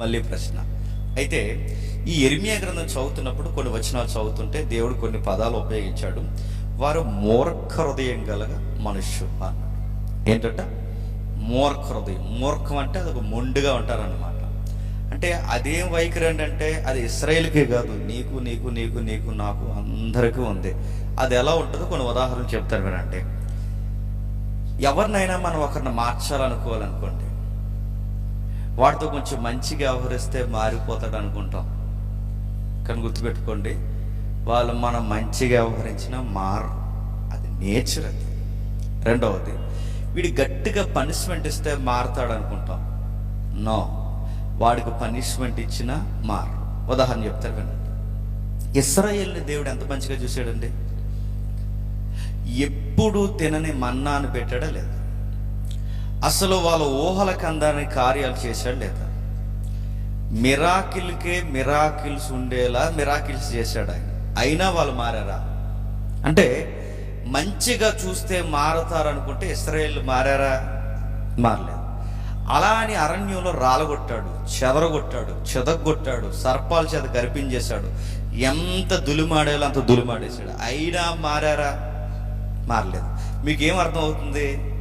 మళ్ళీ ప్రశ్న. అయితే ఈ ఎరిమియా గ్రంథం చదువుతున్నప్పుడు కొన్ని వచనాలు చదువుతుంటే దేవుడు కొన్ని పదాలు ఉపయోగించాడు. వారు మూర్ఖ హృదయం గల మనుష్యు అన్నాడు. ఏంటంట? మూర్ఖ హృదయం. మూర్ఖం అంటే అది ఒక మొండిగా ఉంటారన్నమాట. అంటే అదేం వైఖరి అంటే అది ఇస్రాయేల్కే కాదు. నీకు నీకు నీకు నీకు నాకు అందరికీ ఉంది. అది ఎలా ఉంటుందో కొన్ని ఉదాహరణలు చెప్తారు వినండి. ఎవరినైనా మనం ఒకరిని మార్చాలనుకోవాలనుకోండి వాడితో కొంచెం మంచిగా వ్యవహరిస్తే మారిపోతాడు అనుకుంటాం. కానీ గుర్తుపెట్టుకోండి వాళ్ళు మనం మంచిగా వ్యవహరించినా మారు అది నేచర్ అది. రెండవది వీడి గట్టిగా పనిష్మెంట్ ఇస్తే మారుతాడు అనుకుంటాం. నో వాడికి పనిష్మెంట్ ఇచ్చినా మారు. ఉదాహరణ చెప్తారు వినండి. ఇస్రాయేల్ని దేవుడు ఎంత మంచిగా చూశాడండి? ఎప్పుడు తినని మన్నాను పెట్టాడా లేదా? అసలు వాళ్ళ ఊహల కందాని కార్యాలు చేశాడు లేదా? మిరాకిల్కే మిరాకిల్స్ ఉండేలా మిరాకిల్స్ చేశాడు ఆయన. అయినా వాళ్ళు మారారా? అంటే మంచిగా చూస్తే మారతారనుకుంటే ఇస్రాయేల్ మారారా? మారలేదు. అలా అని అరణ్యంలో రాలగొట్టాడు చెదరగొట్టాడు చెదగొట్టాడు సర్పాల చేత గరిపించేశాడు. ఎంత దులిమాడేలో అంత దులిమాడేశాడు. అయినా మారారా? మారలేదు. మీకేం అర్థం అవుతుంది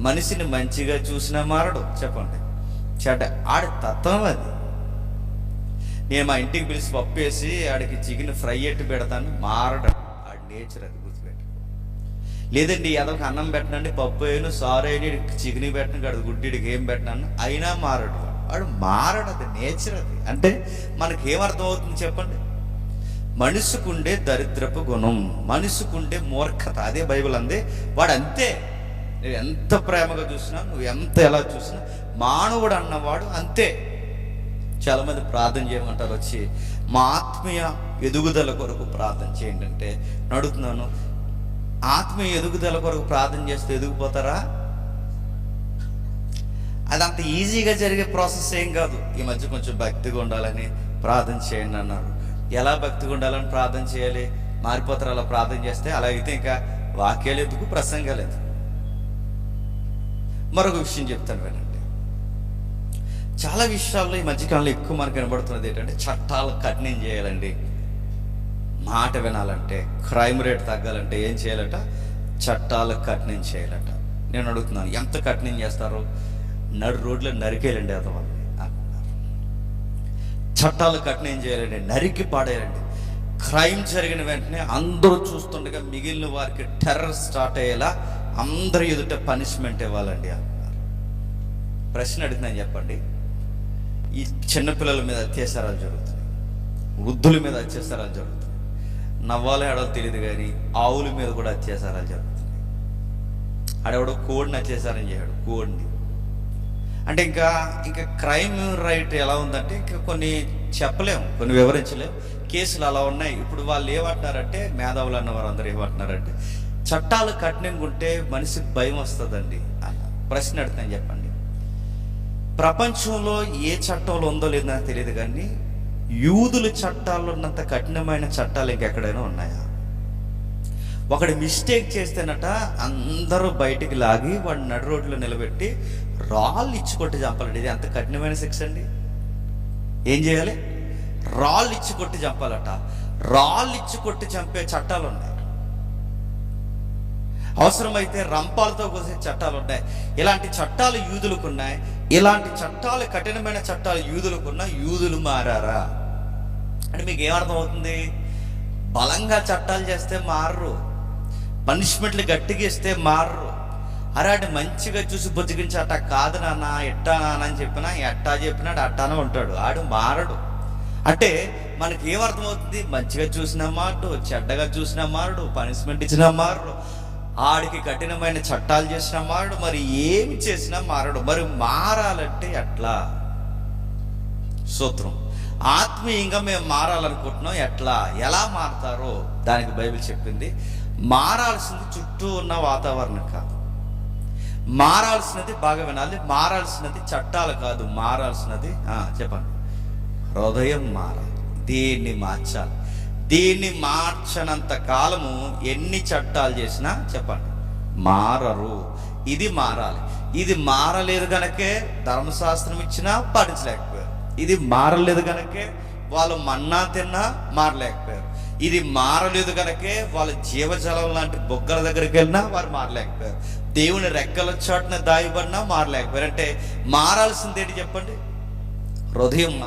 మనిషిని మంచిగా చూసినా మారడు. చెప్పండి. చెడ్డ ఆడి తత్వం అది. నేను మా ఇంటికి పిలిచి పప్పు వేసి ఆడికి చికెన్ ఫ్రై ఎట్టి పెడతాను మారడు. ఆడి నేచర్ అది గుర్తుపెట్టు లేదండి అదొక అన్నం పెట్టనండి పప్పు అయిన సారు అయిన చికెన్ పెట్టను కాదు గుడ్డిడికి ఏం పెట్టినాను అయినా మారడు. వాడు. మారడు అది నేచర్ అది. అంటే మనకి ఏమర్థం అవుతుంది చెప్పండి? మనిషికుండే దరిద్రపు గుణం మనిషికుండే మూర్ఖత. అదే బైబిల్ అందే. వాడు అంతే నువ్వు ఎంత ప్రేమగా చూసినా నువ్వు ఎంత ఎలా చూసినా మానవుడు అన్నవాడు అంతే. చాలా మంది ప్రార్థన చేయమంటారు వచ్చి మా ఆత్మీయ ఎదుగుదల కొరకు ప్రార్థన చేయండి. అంటే నడుతున్నాను ఆత్మీయ ఎదుగుదల కొరకు ప్రార్థన చేస్తే ఎదిగిపోతారా? అది అంత ఈజీగా జరిగే ప్రాసెస్ ఏం కాదు. ఈ మధ్య కొంచెం భక్తిగా ఉండాలని ప్రార్థన చేయండి అన్నారు. ఎలా భక్తిగా ఉండాలని ప్రార్థన చేయాలి? మారిపోతారు అలా ప్రార్థన చేస్తే అలా అయితే ఇంకా వాక్యాలు ఎందుకు ప్రసంగాలు ఎందుకు మరొక విషయం చెప్తాను వినండి. చాలా విషయాల్లో ఈ మధ్యకాలంలో ఎక్కువ మనకు కనబడుతున్నది ఏంటంటే చట్టాలు కఠినం చేయాలండి. మాట వినాలంటే క్రైమ్ రేట్ తగ్గాలంటే ఏం చేయాలట? చట్టాలు కఠినం చేయాలట. నేను అడుగుతున్నాను ఎంత కఠినం చేస్తారు? నడు రోడ్లో నరికేయాలండి అతవాళ్ళని అంటున్నారు చట్టాలు కఠినం చేయాలండి నరికి పాడేయాలండి. క్రైమ్ జరిగిన వెంటనే అందరూ చూస్తుండగా మిగిలిన వారికి టెర్రర్ స్టార్ట్ అయ్యేలా అందరి ఎదుట పనిష్మెంట్ ఇవ్వాలండి అన్నారు ప్రశ్న అడుగుతున్నాను చెప్పండి. ఈ చిన్నపిల్లల మీద అత్యాచారాలు జరుగుతున్నాయి. వృద్ధుల మీద అత్యాచారాలు జరుగుతున్నాయి. నవ్వాలో ఆడో తెలియదు కానీ ఆవుల మీద కూడా అత్యాచారాలు జరుగుతున్నాయి. ఆడెవడో కోడిని అత్యాచారం చేయడు కోడిని. అంటే ఇంకా ఇంకా క్రైమ్ రైట్ ఎలా ఉందంటే ఇంకా కొన్ని చెప్పలేము కొన్ని వివరించలేము. కేసులు అలా ఉన్నాయి. ఇప్పుడు వాళ్ళు ఏమంటున్నారంటే మేధావులు అన్నవారు అందరూ ఏమంటున్నారంటే చట్టాలు కఠినంగా ఉంటే మనిషికి భయం వస్తుందండి. అన్న ప్రశ్న అడుగుతాను చెప్పండి. ప్రపంచంలో ఏ చట్టంలో ఉందో లేదో నాకు తెలియదు కానీ యూదుల చట్టాలు ఉన్నంత కఠినమైన చట్టాలు ఇంకెక్కడైనా ఉన్నాయా? ఒకడు మిస్టేక్ చేస్తేనట అందరూ బయటికి లాగి వాడు నడు రోడ్లో నిలబెట్టి రాళ్ళు ఇచ్చి కొట్టి చంపాలండి ఇది అంత కఠినమైన శిక్ష అండి? ఏం చేయాలి? రాళ్ళు ఇచ్చి కొట్టి చంపాలట. రాళ్ళు ఇచ్చి కొట్టి చంపే చట్టాలు ఉన్నాయి. అవసరమైతే రంపాలతో కోసే చట్టాలు ఉన్నాయి. ఇలాంటి చట్టాలు యూదులకు ఉన్నాయి. ఇలాంటి చట్టాలు కఠినమైన చట్టాలు యూదులకు ఉన్న యూదులు మారారా? అంటే మీకు ఏమర్థం అవుతుంది బలంగా చట్టాలు చేస్తే మారరు. పనిష్మెంట్లు గట్టిగా ఇస్తే మారరు. అరే అంటే మంచిగా చూసి బతికించి అట్ట కాదు నాన్న ఎట్టా నాన్న అని చెప్పినా ఎట్టా చెప్పినాడు అట్టానే ఉంటాడు. ఆడు మారడు. అంటే మనకి ఏమర్థమవుతుంది మంచిగా చూసినా మారడు చెడ్డగా చూసినా మారడు పనిష్మెంట్ ఇచ్చినా మారడు ఆడికి కఠినమైన చట్టాలు చేసినా మారడు మరి ఏమి చేసినా మారడు. మరి మారాలంటే ఎట్లా? సూత్రం. ఆత్మీయంగా మేము మారాలనుకుంటున్నాం. ఎట్లా? ఎలా మారతారో దానికి బైబిల్ చెప్పింది. మారాల్సింది చుట్టూ ఉన్న వాతావరణం కాదు. మారాల్సినది బాగా వినాలి మారాల్సినది చట్టాలు కాదు మారాల్సినది చెప్పండి. హృదయం మారాలి దీన్ని మార్చాలి. దీన్ని మార్చనంత కాలము ఎన్ని చట్టాలు చేసినా చెప్పండి మారరు. ఇది మారాలి. ఇది మారలేదు గనకే ధర్మశాస్త్రం ఇచ్చినా పాటించలేకపోయారు. ఇది మారలేదు కనుకే వాళ్ళు మన్నా తిన్నా మారలేకపోయారు. ఇది మారలేదు కనుకే వాళ్ళ జీవజలం లాంటి బొగ్గల దగ్గరికి వెళ్ళినా వారు మారలేకపోయారు. దేవుని రెక్కల చాటున దాయబడినా మారలేకపోయారు. అంటే మారాల్సింది ఏంటి చెప్పండి? హృదయం